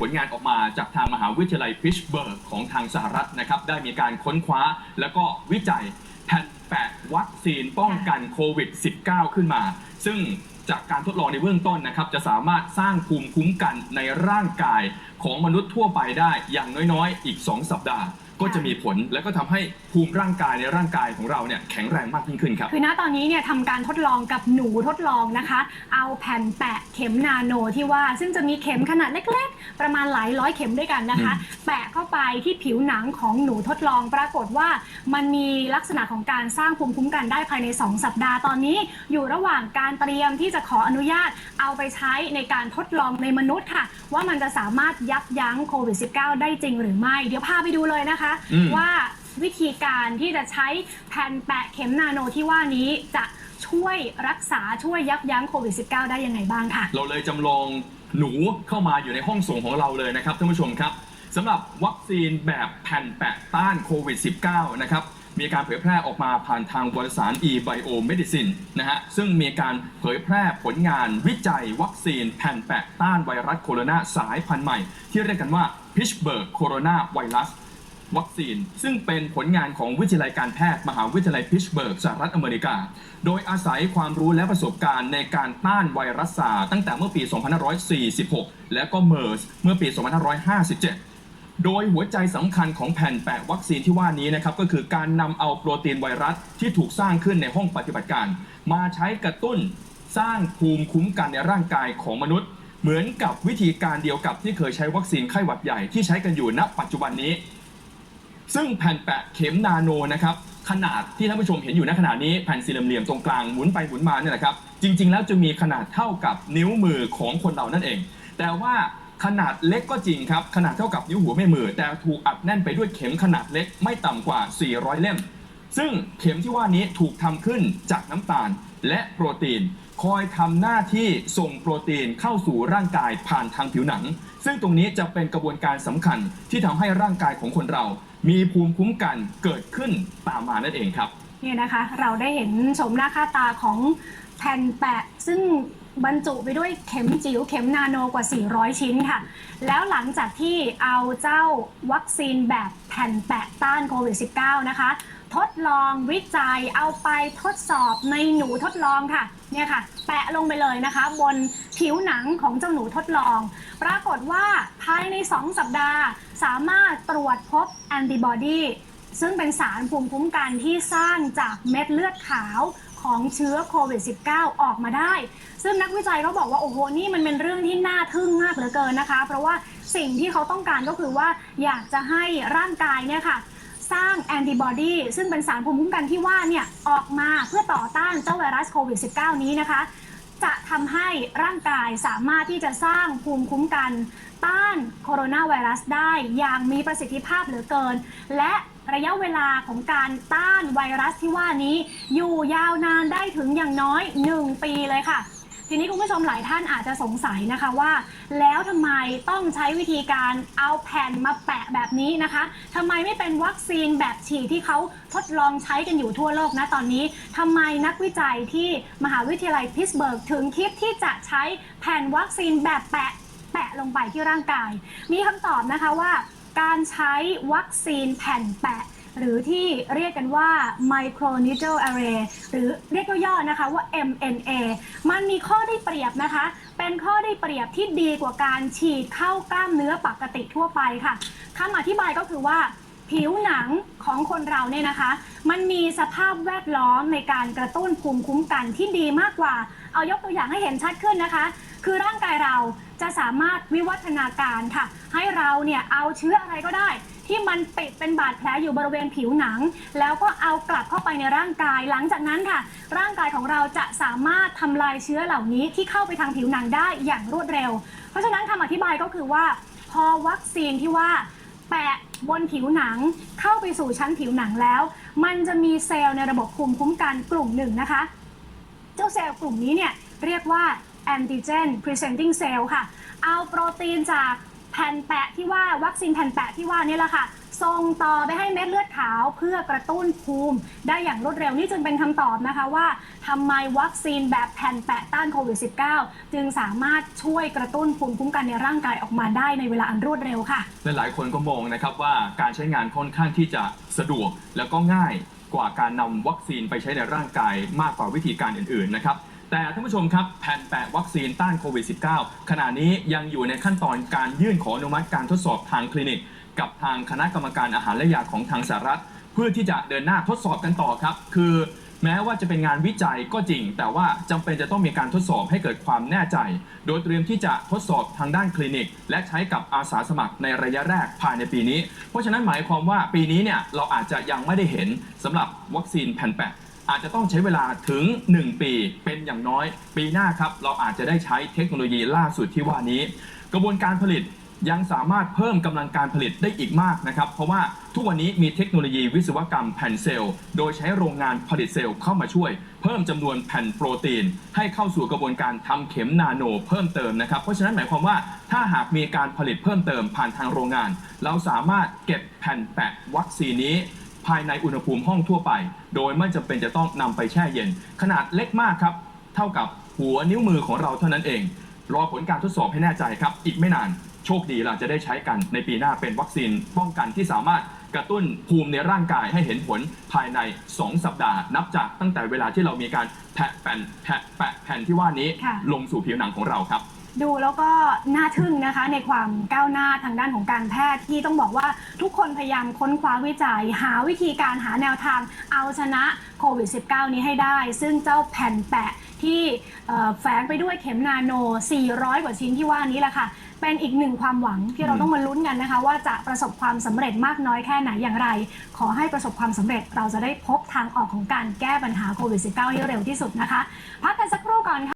ผลงานออกมาจากทางมหาวิทยาลัยพิชเบิร์กของทางสหรัฐนะครับ ได้มีการค้นคว้าแล้วก็วิจัยแผ่นแปะวัคซีนป้องกันโควิด -19 ขึ้นมา ซึ่งจากการทดลองในเบื้องต้นนะครับ จะสามารถสร้างภูมิคุ้มกันในร่างกายของมนุษย์ทั่วไปได้อย่างน้อยๆ อีก 2 สัปดาห์ ก็จะมีผล แล้วก็ทำให้ภูมิร่างกายในร่างกายของเราเนี่ยแข็งแรงมากยิ่งขึ้นครับ คือณตอนนี้เนี่ยทำการทดลองกับหนูทดลองนะคะ เอาแผ่นแปะเข็มนาโนที่ว่า ซึ่งจะมีเข็มขนาดเล็ก ๆ ประมาณหลายร้อยเข็มด้วยกันนะคะ แปะเข้าไปที่ผิวหนังของหนูทดลองปรากฏว่า มันมีลักษณะของการสร้างภูมิคุ้มกันได้ภายใน 2 สัปดาห์ตอนนี้ อยู่ระหว่างการเตรียมที่จะขออนุญาตเอาไปใช้ในการทดลองในมนุษย์ค่ะ ว่ามันจะสามารถยับยั้งโควิด -19 ได้จริงหรือไม่ เดี๋ยวพาไปดูเลยนะคะอืม ว่าวิธีการที่จะใช้แผ่นแปะเข็มนาโนที่ว่านี้จะช่วยรักษาช่วยยับยั้งโควิด -19 ได้ยังไงบ้างค่ะ เราเลยจำลองหนูเข้ามาอยู่ในห้องส่งของเราเลยนะครับท่านผู้ชมครับสำหรับวัคซีนแบบแผ่นแปะต้านโควิด -19 นะครับมีการเผยแพร่ออกมาผ่านทางวารสาร e-biomedicine นะฮะซึ่งมีการเผยแพร่ผลงานวิจัยวัคซีนแผ่นแปะต้านไวรัสโคโรนาสายพันธุ์ใหม่ ที่เรียกกันว่า Pittsburgh Corona Virus วัคซีน ซึ่งเป็นผลงานของวิทยาลัยการแพทย์ มหาวิทยาลัยพิชเบิร์กสหรัฐอเมริกา โดยอาศัยความรู้และประสบการณ์ในการต้านไวรัสซาตั้งแต่เมื่อปี 2546 และก็เมอร์สเมื่อปี 2557โดยหัวใจสำคัญของแผ่นแปะวัคซีนที่ว่านี้นะครับก็คือการนำเอาโปรตีนไวรัสที่ถูกสร้างขึ้นในห้องปฏิบัติการ มาใช้กระตุ้นสร้างภูมิคุ้มกันในร่างกายของมนุษย์ เหมือนกับวิธีการเดียวกับที่เคยใช้วัคซีนไข้หวัดใหญ่ที่ใช้กันอยู่ณปัจจุบันนี้ ซึ่งแผ่นแปะเข็มนาโนนะครับขนาดที่ท่านผู้ชมเห็นอยู่ณขณะนี้แผ่นสี่เหลี่ยมตรงกลางหมุนไปหมุนมาเนี่ยแหละครับจริง ๆ แล้วจะมีขนาดเท่ากับนิ้วมือของคนเรานั่นเอง แต่ว่าขนาดเล็กก็จริงครับ ขนาดเท่ากับนิ้วหัวแม่มือ แต่ถูกอัดแน่นไปด้วยเข็มขนาดเล็กไม่ต่ำกว่า 400 เล่ม ซึ่งเข็มที่ว่านี้ถูกทำขึ้นจากน้ำตาล และโปรตีน คอยทำหน้าที่ส่งโปรตีนเข้าสู่ร่างกายผ่านทางผิวหนัง ซึ่งตรงนี้จะเป็นกระบวนการสำคัญที่ทำให้ร่างกายของคนเรา มีภูมิคุ้มกันเกิดขึ้นตามมานั่นเองครับ เนี่ยนะคะ เราได้เห็นชมหน้าค่าตาของแผ่นแปะซึ่งบรรจุไปด้วยเข็มจิ๋วเข็มนาโนกว่า 400 ชิ้นค่ะ แล้วหลังจากที่เอาเจ้าวัคซีนแบบแผ่นแปะต้านโควิด -19 นะคะ ทดลองวิจัยเอาไปทดสอบในหนูทดลองค่ะเนี่ยค่ะ แปะลงไปเลยนะคะ บนผิวหนังของเจ้าหนูทดลอง ปรากฏว่าภายใน 2 สัปดาห์ สามารถตรวจพบแอนติบอดีซึ่งเป็นสารภูมิคุ้มกันที่สร้างจากเม็ดเลือดขาวของเชื้อโควิด -19 ออกมาได้ ซึ่งนักวิจัยเขาบอกว่า โอ้โห นี่มันเป็นเรื่องที่น่าทึ่งมากเหลือเกินนะคะ เพราะว่าสิ่งที่เขาต้องการก็คือว่าอยากจะให้ร่างกายเนี่ยค่ะ สร้างแอนติบอดีซึ่งเป็นสารภูมิคุ้มกันที่ว่าเนี่ยออกมาเพื่อต่อต้านเจ้าไวรัสโควิด -19 นี้นะคะ จะทำให้ร่างกายสามารถที่จะสร้างภูมิคุ้มกัน ต้านโคโรนาไวรัสได้อย่างมีประสิทธิภาพเหลือเกิน และระยะเวลาของการต้านไวรัสที่ว่านี้ อยู่ยาวนานได้ถึงอย่างน้อย 1 ปีเลยค่ะ ทีนี้คุณผู้ชมหลายท่านอาจจะสงสัยนะคะว่า แล้วทำไมต้องใช้วิธีการเอาแผ่นมาแปะแบบนี้นะคะทำไมไม่เป็นวัคซีนแบบฉีดที่เขาทดลองใช้กันอยู่ทั่วโลกนะตอนนี้ทำไมนักวิจัยที่มหาวิทยาลัยพิตสเบิร์กถึงคิดที่จะใช้แผ่นวัคซีนแบบแปะแปะลงไปที่ร่างกาย มีคำตอบนะคะว่า การใช้วัคซีนแผ่นแปะ หรือที่เรียกกันว่า microneedle array หรือเรียกย่อๆนะคะว่า mNA มันมีข้อได้เปรียบนะคะ เป็นข้อได้เปรียบที่ดีกว่าการฉีดเข้ากล้ามเนื้อปกติทั่วไปค่ะคำอธิบายก็คือว่าผิวหนังของคนเราเนี่ยนะคะ มันมีสภาพแวดล้อมในการกระตุ้นภูมิคุ้มกันที่ดีมากกว่า เอายกตัวอย่างให้เห็นชัดขึ้นนะคะ คือร่างกายเรา จะสามารถวิวัฒนาการค่ะ ให้เราเนี่ยเอาเชื้ออะไรก็ได้ ที่มันปิดเป็นบาดแผลอยู่บริเวณผิวหนัง แล้วก็เอากลับเข้าไปในร่างกาย หลังจากนั้นค่ะ ร่างกายของเราจะสามารถทำลายเชื้อเหล่านี้ที่เข้าไปทางผิวหนังได้อย่างรวดเร็ว เพราะฉะนั้นคำอธิบายก็คือว่า พอวัคซีนที่ว่าแปะบนผิวหนังเข้าไปสู่ชั้นผิวหนังแล้ว มันจะมีเซลล์ในระบบภูมิคุ้มกันกลุ่มหนึ่งนะคะ เจ้าเซลล์กลุ่มนี้เนี่ยเรียกว่า antigen presenting cell ค่ะ เอาโปรตีนจากแผ่นแปะที่ว่าวัคซีนแผ่นแปะที่ว่านี่แหละค่ะส่งต่อไปให้เม็ดเลือดขาวเพื่อกระตุ้นภูมิ ได้อย่างรวดเร็วนี่จึงเป็นคำตอบนะคะว่าทำไมวัคซีนแบบแผ่นแปะต้านโควิด -19 จึงสามารถช่วยกระตุ้นภูมิคุ้มกันในร่างกายออกมาได้ในเวลาอันรวดเร็วค่ะและหลายคนก็มองนะครับว่าการใช้งานค่อนข้างที่จะสะดวกแล้วก็ง่ายกว่าการนำวัคซีนไปใช้ในร่างกายมากกว่าวิธีการอื่นๆนะครับ แต่ท่านผู้ชมครับแผ่นแปะวัคซีนต้านโควิด -19 ขณะนี้ยังอยู่ในขั้นตอนการยื่นขออนุมัติการทดสอบทางคลินิก กับทางคณะกรรมการอาหารและยาของทางสหรัฐ เพื่อที่จะเดินหน้าทดสอบกันต่อครับ คือแม้ว่าจะเป็นงานวิจัยก็จริง แต่ว่าจำเป็นจะต้องมีการทดสอบให้เกิดความแน่ใจ โดยเตรียมที่จะทดสอบทางด้านคลินิก และใช้กับอาสาสมัครในระยะแรกภายในปีนี้ เพราะฉะนั้นหมายความว่าปีนี้เนี่ยเราอาจจะยังไม่ได้เห็นสำหรับวัคซีนแผ่นแปะ อาจจะต้องใช้เวลาถึง 1 ปีเป็นอย่างน้อย ปีหน้าครับ เราอาจจะได้ใช้เทคโนโลยีล่าสุดที่ว่านี้ กระบวนการผลิตยังสามารถเพิ่มกำลังการผลิตได้อีกมากนะครับ เพราะว่าทุกวันนี้มีเทคโนโลยีวิศวกรรมแผ่นเซลล์ โดยใช้โรงงานผลิตเซลล์เข้ามาช่วย เพิ่มจำนวนแผ่นโปรตีน ให้เข้าสู่กระบวนการทำเข็มนาโนเพิ่มเติมนะครับ เพราะฉะนั้นหมายความว่าถ้าหากมีการผลิตเพิ่มเติมผ่านทางโรงงาน เราสามารถเก็บแผ่นแปะวัคซีนนี้ ภายในอุณหภูมิห้องทั่วไป โดยไม่จำเป็นจะต้องนำไปแช่เย็น ขนาดเล็กมากครับเท่ากับหัวนิ้วมือของเราเท่านั้นเอง รอผลการทดสอบให้แน่ใจครับ อีกไม่นานโชคดีเราจะได้ใช้กันในปีหน้าเป็นวัคซีนป้องกันที่สามารถกระตุ้นภูมิในร่างกายให้เห็นผลภายใน 2 สัปดาห์ นับจากตั้งแต่เวลาที่เรามีการแผะแผ่นแผะแปะแผ่นที่ว่านี้ค่ะลงสู่ผิวหนังของเราครับ ดูแล้วก็น่าทึ่งนะคะในความก้าวหน้าทางด้านของการแพทย์ที่ต้องบอกว่าทุกคนพยายามค้นคว้าวิจัย หาวิธีการหาแนวทางเอาชนะโควิด -19 นี้ให้ได้ ซึ่งเจ้าแผ่นแปะที่แฝงไปด้วยเข็มนาโน 400 กว่าชิ้นที่ว่านี้แหละค่ะ เป็นอีกหนึ่งความหวังที่เราต้องมาลุ้นกันนะคะ ว่าจะประสบความสำเร็จมากน้อยแค่ไหนอย่างไร ขอให้ประสบความสำเร็จเราจะได้พบทางออกของการแก้ปัญหาโควิด -19 ให้เร็วที่สุดนะคะ พักกันสักครู่ก่อนค่ะ